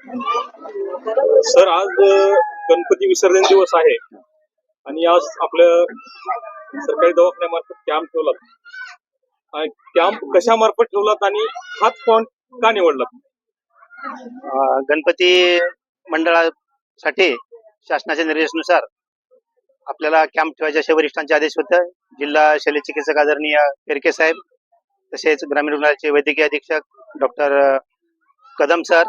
Sir आज गणपती विसर्जन दिवस आहे. आणि आज आपल्या सरकारी दवाखान्यामार्फत कॅम्प ठेवला. कॅम्प कशामार्फत ठेवलात आणि हाच पॉइंट का निवडला? गणपती मंडळासाठी शासनाच्या निर्देशानुसार आपल्याला कॅम्प ठेवायच्या असे वरिष्ठांचे आदेश होते. जिल्हा शल्यचिकित्सक आदरणीय पेरके साहेब तसेच ग्रामीण रुग्णालयाचे वैद्यकीय अधीक्षक डॉक्टर कदम सर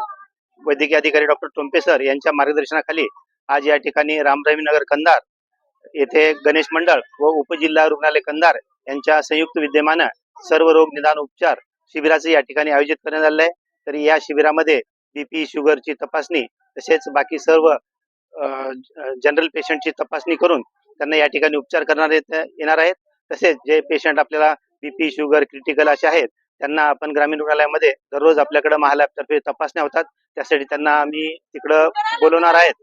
वैद्यकीय अधिकारी डॉक्टर टोंपे सर यांच्या मार्गदर्शनाखाली आज या ठिकाणी रामरहीम कंधार येथे गणेश मंडळ व उपजिल्हा रुग्णालय कंधार यांच्या संयुक्त विद्यमानं सर्व रोग निदान उपचार शिबिराचे या ठिकाणी आयोजित करण्यात आले आहे तर या शिबिरामध्ये बीपी शुगरची तपासणी तसेच बाकी सर्व जनरल पेशंटची तपासणी करून त्यांना या ठिकाणी उपचार करणार येत- येणार आहेत. तसेच जे पेशंट आपल्याला बीपी शुगर क्रिटिकल असे आहेत त्यांना आपण ग्रामीण रुग्णालयामध्ये दररोज आपल्याकडे महालॅबतर्फे तपासण्या होतात. त्यासाठी त्यांना आम्ही तिकडं बोलवणार आहेत.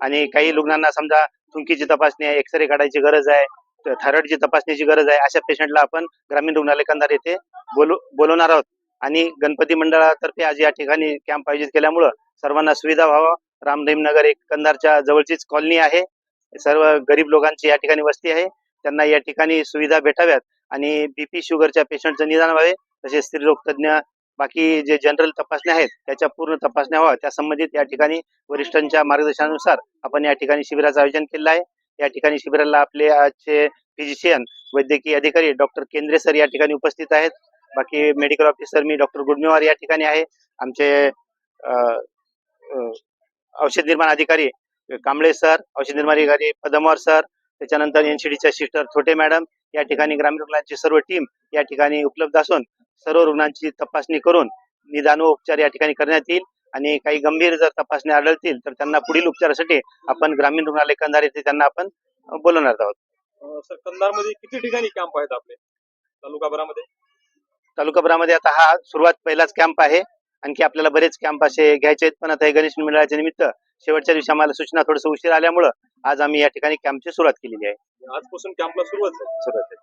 आणि काही रुग्णांना समजा थुंकीची तपासणी आहे एक्सरे काढायची गरज आहे थायरॉइडची तपासणीची गरज आहे अशा पेशंटला आपण ग्रामीण रुग्णालय कंधार येथे बोलू बोलवणार आहोत. आणि गणपती मंडळातर्फे आज या ठिकाणी कॅम्प आयोजित केल्यामुळं सर्वांना सुविधा व्हावा. रामदेव नगर एक कंधारच्या जवळचीच कॉलनी आहे. सर्व गरीब लोकांची या ठिकाणी वस्ती आहे. त्यांना या ठिकाणी सुविधा भेटाव्यात. आणि बीपी शुगरच्या पेशंटचं निदान व्हावे. तसेच स्त्रीरोग तज्ज्ञ बाकी जे जनरल तपासण्या आहेत त्याच्या पूर्ण तपासण्या व्हाव्या त्या संबंधित या ठिकाणी वरिष्ठांच्या मार्गदर्शनानुसार आपण या ठिकाणी शिबिराचं आयोजन केलं आहे. या ठिकाणी शिबिराला आपले आजचे फिजिशियन वैद्यकीय अधिकारी डॉक्टर केंद्रे सर या ठिकाणी उपस्थित आहेत. बाकी मेडिकल ऑफिसर मी डॉक्टर गुडमेवार या ठिकाणी आहे. आमचे औषध निर्माण अधिकारी कांबळे सर औषध निर्माण अधिकारी पदमवार सर त्याच्यानंतर एनसीडीच्या सिस्टर छोटे मॅडम या ठिकाणी ग्रामीण रुग्णांची सर्व टीम या ठिकाणी उपलब्ध असून सर्व रुग्णांची तपासणी करून निदान व उपचार या ठिकाणी करण्यात येईल. आणि काही गंभीर जर तपासण्या आढळतील तर त्यांना पुढील उपचारासाठी आपण ग्रामीण रुग्णालय कंधार येथे त्यांना आपण बोलवणार आहोत. सर कंधारमध्ये किती ठिकाणी कॅम्प आहेत आपले? तालुकाभरामध्ये? तालुकाभरामध्ये आता हा सुरुवात पहिलाच कॅम्प आहे. आणखी आपल्याला बरेच कॅम्प असे घ्यायचे आहेत पण आता हे गणेश मंडळाच्या निमित्त शेवटच्या दिवशी आम्हाला सूचना थोडस उशीर आल्यामुळं आज आम्ही या ठिकाणी कॅम्पची सुरुवात केलेली आहे. आजपासून कॅम्पला सुरुवात झाली. सुरुवात